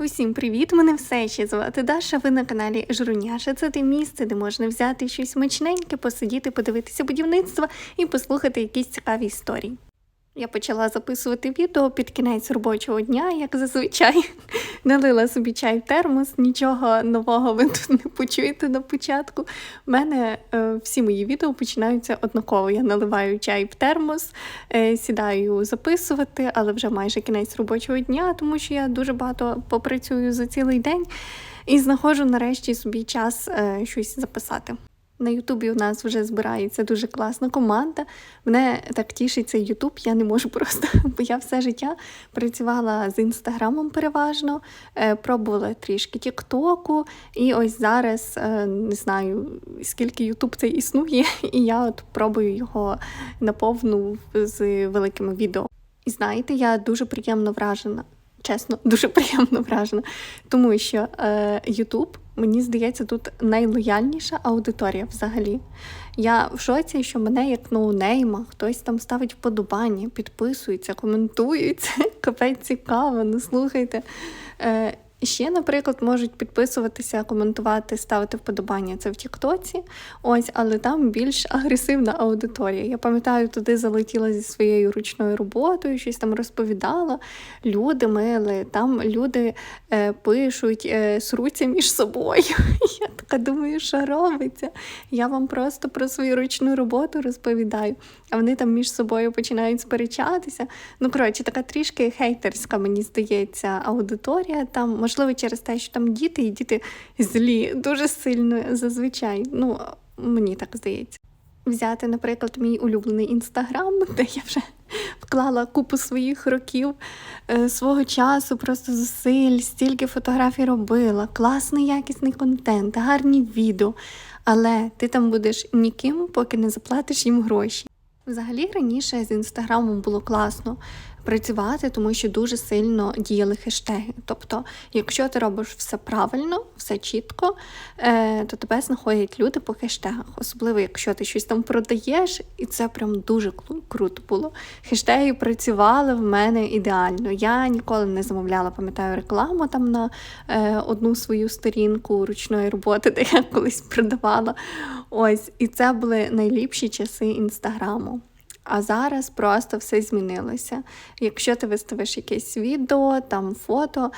Усім привіт! Мене все ще звати Даша. Ви на каналі Жруняша. Це те місце, де можна взяти щось смачненьке, посидіти, подивитися будівництво і послухати якісь цікаві історії. Я почала записувати відео під кінець робочого дня, як зазвичай. Налила собі чай в термос, нічого нового ви тут не почуєте на початку. У мене е, всі мої відео починаються однаково. Я наливаю чай в термос, е, сідаю записувати, але вже майже кінець робочого дня, тому що я дуже багато попрацюю за цілий день і знаходжу нарешті собі час е, щось записати. На Ютубі у нас вже збирається дуже класна команда. Мене так тішить цей Ютуб, я не можу просто, бо я все життя працювала з інстаграмом переважно, е, пробувала трішки Тіктоку, і ось зараз е, не знаю, скільки Ютуб цей існує, і я от пробую його наповну з великими відео. І знаєте, я дуже приємно вражена. Чесно, дуже приємно вражена, тому що е, Ютуб, мені здається, тут найлояльніша аудиторія взагалі. Я в шоці, що мене як ноунейма, хтось там ставить вподобання, підписується, коментується. Капець цікаво, ну слухайте. Е, Ще, наприклад, можуть підписуватися, коментувати, ставити вподобання це в Тіктоці. Ось, але там більш агресивна аудиторія. Я пам'ятаю, туди залетіла зі своєю ручною роботою, щось там розповідала. Люди мили, там люди е, пишуть, е, сруться між собою. Я така думаю, що робиться. Я вам просто про свою ручну роботу розповідаю, а вони там між собою починають сперечатися. Ну, коротше, така трішки хейтерська, мені здається, аудиторія там. Можливо, через те, що там діти, і діти злі дуже сильно зазвичай. Ну, мені так здається. Взяти, наприклад, мій улюблений інстаграм, де я вже вклала купу своїх років, е, свого часу, просто зусиль, стільки фотографій робила, класний якісний контент, гарні відео. Але ти там будеш ніким, поки не заплатиш їм гроші. Взагалі раніше з інстаграмом було класно працювати, тому що дуже сильно діяли хештеги. Тобто, якщо ти робиш все правильно, все чітко, е, то тебе знаходять люди по хештегах. Особливо, якщо ти щось там продаєш, і це прям дуже круто було. Хештеги працювали в мене ідеально. Я ніколи не замовляла, пам'ятаю, рекламу там на е, одну свою сторінку ручної роботи, де я колись продавала. Ось, і це були найліпші часи інстаграму. А зараз просто все змінилося. Якщо ти виставиш якесь відео, там фото,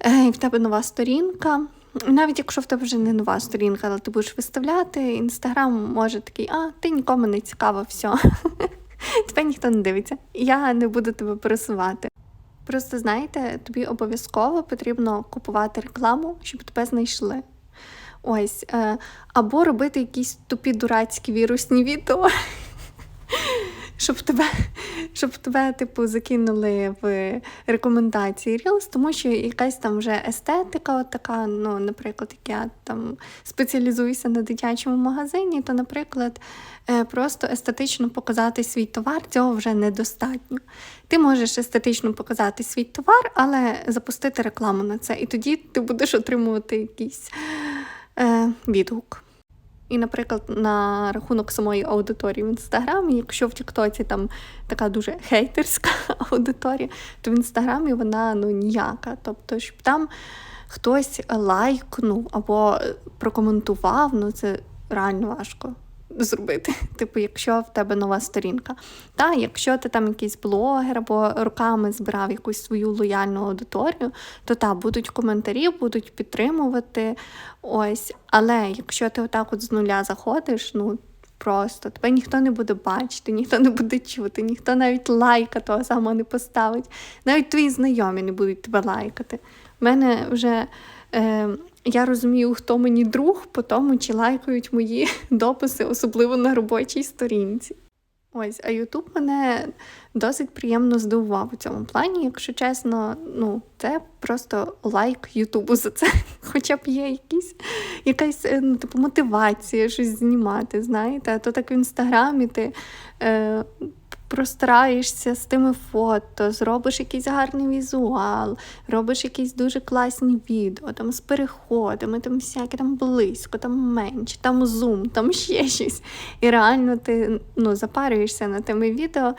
е, і в тебе нова сторінка. Навіть якщо в тебе вже не нова сторінка, але ти будеш виставляти, інстаграм може такий, а ти нікому не цікаво, все. Тебе ніхто не дивиться. Я не буду тебе пересувати. Просто знаєте, тобі обов'язково потрібно купувати рекламу, щоб тебе знайшли. Ось, е, або робити якісь тупі дурацькі вірусні відео щоб тебе щоб тебе, типу, закинули в рекомендації Reels, тому що якась там вже естетика, от така, ну, наприклад, як я там спеціалізуюся на дитячому магазині, то, наприклад, е, просто естетично показати свій товар, цього вже недостатньо. Ти можеш естетично показати свій товар, але запустити рекламу на це. І тоді ти будеш отримувати якийсь е, відгук. І, наприклад, на рахунок самої аудиторії в інстаграмі, якщо в Тіктоці там така дуже хейтерська аудиторія, то в інстаграмі вона ну ніяка. Тобто, щоб там хтось лайкнув або прокоментував, ну це реально важко зробити. Типу, якщо в тебе нова сторінка. Та, якщо ти там якийсь блогер або руками збирав якусь свою лояльну аудиторію, то та будуть коментарі, будуть підтримувати. Ось. Але якщо ти отак от з нуля заходиш, ну. Просто тебе ніхто не буде бачити, ніхто не буде чути, ніхто навіть лайка того самого не поставить. Навіть твої знайомі не будуть тебе лайкати. У мене вже е, я розумію, хто мені друг, по тому чи лайкають мої дописи, особливо на робочій сторінці. Ось, а Ютуб мене досить приємно здивував у цьому плані, якщо чесно, ну, це просто лайк Ютубу за це. Хоча б є якісь, якась е, ну, типу, мотивація щось знімати, знаєте, а то так в інстаграмі ти. Е, простраєшся з тими фото, зробиш якийсь гарний візуал, робиш якісь дуже класні відео, там з переходами, там всяке там близько, там менше, там зум, там ще щось. І реально ти ну, запарюєшся на тими відео.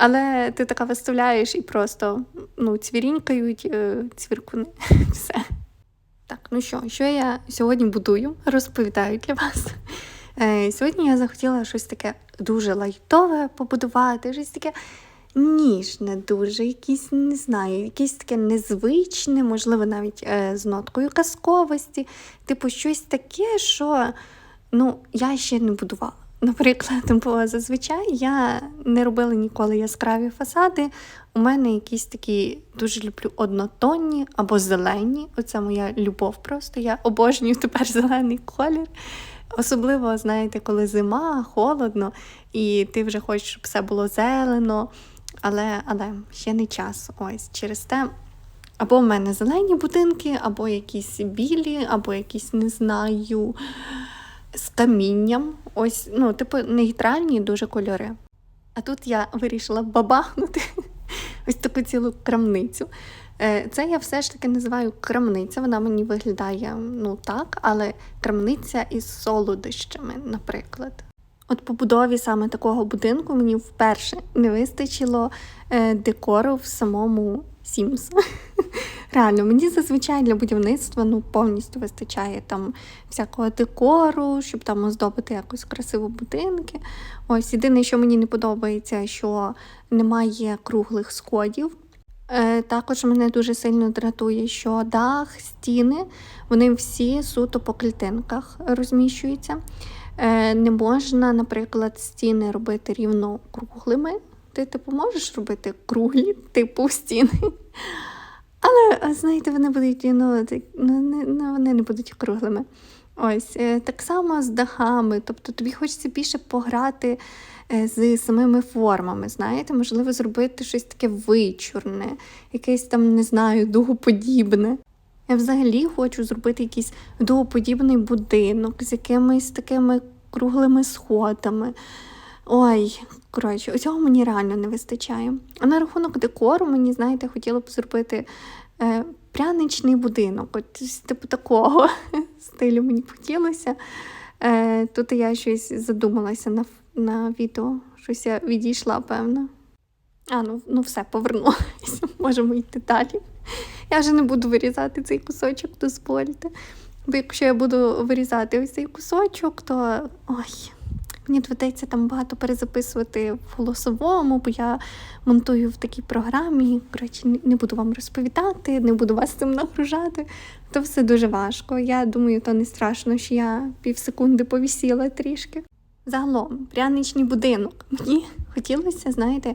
Але ти така виставляєш і просто ну, цвірінькають е, цвіркуни. Все. Так, ну що, що я сьогодні будую, розповідаю для вас. Е, Сьогодні я захотіла щось таке дуже лайтове побудувати, щось таке ніжне, дуже, якісь, не знаю, якесь таке незвичне, можливо, навіть е, з ноткою казковості. Типу, щось таке, що ну, я ще не будувала. Наприклад, бо зазвичай я не робила ніколи яскраві фасади. У мене якісь такі дуже люблю однотонні або зелені. Оце моя любов просто. Я обожнюю тепер зелений колір. Особливо, знаєте, коли зима, холодно, і ти вже хочеш, щоб все було зелено, але, але ще не час. Ось через те. Або в мене зелені будинки, або якісь білі, або якісь, не знаю, з камінням. Ось, ну, типу, нейтральні дуже кольори. А тут я вирішила бабахнути ось таку цілу крамницю. Е, Це я все ж таки називаю крамниця. Вона мені виглядає ну так, але крамниця із солодощами, наприклад. От по будові саме такого будинку мені вперше не вистачило е, декору в самому Sims. Реально, мені зазвичай для будівництва ну, повністю вистачає там всякого декору, щоб там оздобити якось красиво будинки. Ось єдине, що мені не подобається, що немає круглих сходів. Е, також мене дуже сильно дратує, що дах, стіни, вони всі суто по клітинках розміщуються. Е, не можна, наприклад, стіни робити рівно круглими. Ти типу можеш робити круглі типу стіни. Але, знаєте, вони будуть ну, ну, вони не будуть круглими. Ось е, так само з дахами. Тобто тобі хочеться більше пограти е, з самими формами. Знаєте, можливо, зробити щось таке вичурне, якесь там, не знаю, дугоподібне. Я взагалі хочу зробити якийсь дугоподібний будинок з якимись такими круглими сходами. Ой, коротше, цього мені реально не вистачає. А на рахунок декору, мені, знаєте, хотіла б зробити е, пряничний будинок. От типу такого стилю мені хотілося. Е, тут я щось задумалася на, на відео, щось я відійшла, певно. А, ну, ну все, повернулася. Можемо йти далі. Я вже не буду вирізати цей кусочок, дозвольте. Бо якщо я буду вирізати ось цей кусочок, то ой, мені доведеться там багато перезаписувати в голосовому, бо я монтую в такій програмі. Коротше, не- буду вам розповідати, не буду вас цим нагружати. То все дуже важко. Я думаю, то не страшно, що я півсекунди повісіла трішки. Загалом, пряничний будинок. Мені хотілося, знаєте,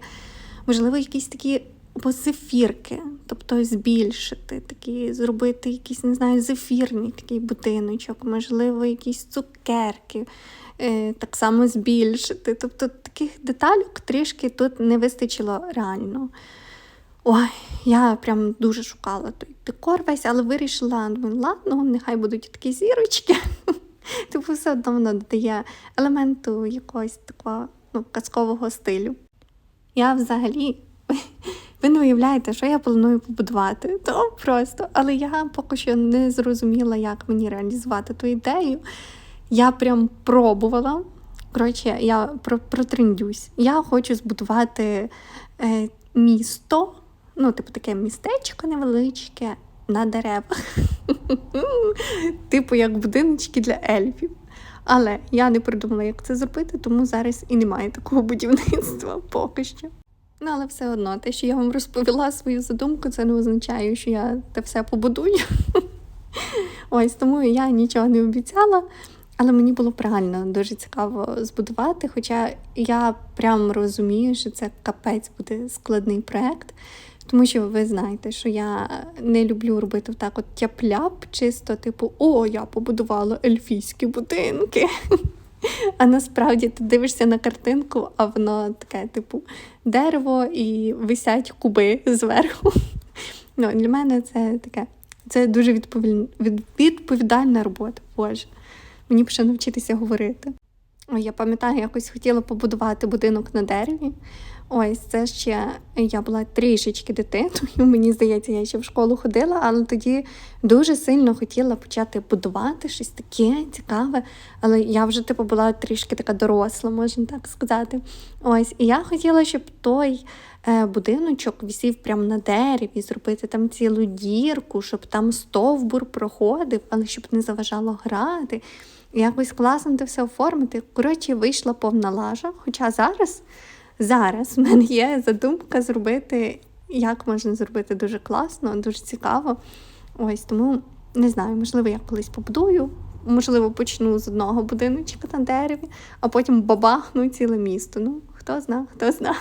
можливо, якісь такі або зефірки, тобто збільшити, такі, зробити якийсь, не знаю, зефірний такий будиночок, можливо, якісь цукерки, так само збільшити. Тобто таких деталюк трішки тут не вистачило реально. Ой, я прям дуже шукала той декор весь, але вирішила, думаю, ладно, нехай будуть такі зірочки. Типу, все одно воно додає елементу якогось такого ну, казкового стилю. Я взагалі, ви не уявляєте, що я планую побудувати. То просто, але я поки що не зрозуміла, як мені реалізувати ту ідею. Я прям пробувала. Коротше, я про, протрендюсь. Я хочу збудувати е, місто, ну, типу, таке містечко невеличке на деревах. типу, як будиночки для ельфів. Але я не придумала, як це зробити, тому зараз і немає такого будівництва поки що. Ну, але все одно, те, що я вам розповіла свою задумку, це не означає, що я те все побудую. Ось тому я нічого не обіцяла, але мені було правильно дуже цікаво збудувати. Хоча я прям розумію, що це капець буде складний проект. Тому що ви знаєте, що я не люблю робити так от тяп-ляп, чисто, типу, о, я побудувала ельфійські будинки. А насправді ти дивишся на картинку, а воно таке, типу, дерево і висять куби зверху. Ну, для мене це таке. Це дуже відповідальна робота. Боже. Мені б навчитися говорити. Я пам'ятаю, якось хотіла побудувати будинок на дереві. Ось це ще я була трішечки дитиною. Мені здається, я ще в школу ходила, але тоді дуже сильно хотіла почати будувати щось таке цікаве. Але я вже типу була трішки така доросла, можна так сказати. Ось, і я хотіла, щоб той е, будиночок висів прямо на дереві, зробити там цілу дірку, щоб там стовбур проходив, але щоб не заважало грати. Якось класно це все оформити. Коротше, вийшла повна лажа. Хоча зараз, зараз в мене є задумка зробити, як можна зробити дуже класно, дуже цікаво. Ось тому не знаю, можливо, я колись побудую. Можливо, почну з одного будиночка на дереві, а потім бабахну ціле місто. Ну, хто зна, хто зна.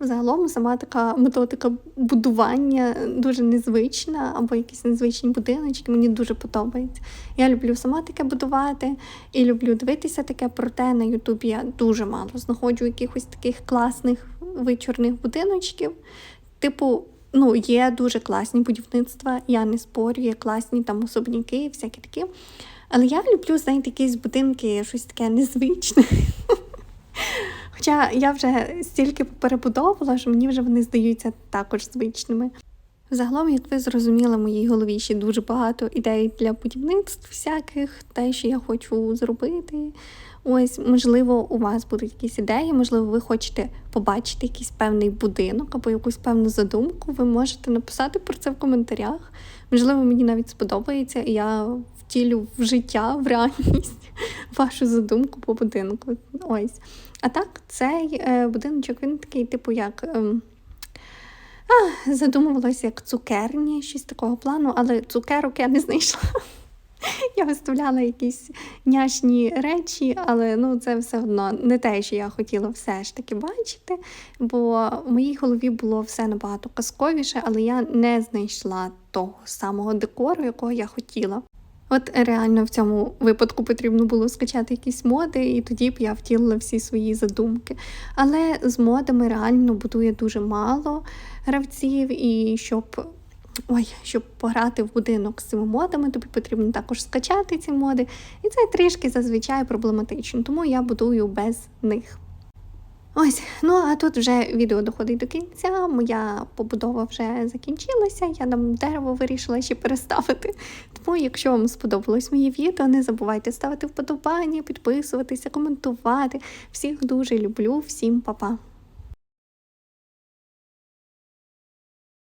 Загалом сама така методика будування дуже незвична, або якісь незвичні будиночки, мені дуже подобається. Я люблю сама таке будувати і люблю дивитися таке, проте на Ютубі я дуже мало знаходжу якихось таких класних вичорних будиночків. Типу, ну, є дуже класні будівництва, я не спорю, є класні там особняки, всякі такі. Але я люблю, знаєте, якісь будинки, щось таке незвичне. Хоча я вже стільки перебудовувала, що мені вже вони здаються також звичними. Загалом, як ви зрозуміли, в моїй голові ще дуже багато ідей для будівництв, всяких, те, що я хочу зробити. Ось, можливо, у вас будуть якісь ідеї, можливо, ви хочете побачити якийсь певний будинок або якусь певну задумку. Ви можете написати про це в коментарях. Можливо, мені навіть сподобається, і я втілю в життя, в реальність вашу задумку по будинку. Ось. А так, цей е, будиночок, він такий, типу, як. Е, а, задумувалася як цукерні, щось такого плану, але цукерок я не знайшла. Я виставляла якісь няшні речі, але ну це все одно не те, що я хотіла все ж таки бачити, бо в моїй голові було все набагато казковіше, але я не знайшла того самого декору, якого я хотіла. От реально в цьому випадку потрібно було скачати якісь моди, і тоді б я втілила всі свої задумки. Але з модами реально будує дуже мало гравців, і щоб ой, щоб пограти в будинок з цими модами, тобі потрібно також скачати ці моди. І це трішки зазвичай проблематично, тому я будую без них. Ось, ну а тут вже відео доходить до кінця. Моя побудова вже закінчилася. Я там дерево вирішила ще переставити. Тому, якщо вам сподобалось моє відео, не забувайте ставити вподобання, підписуватися, коментувати. Всіх дуже люблю, всім па-па!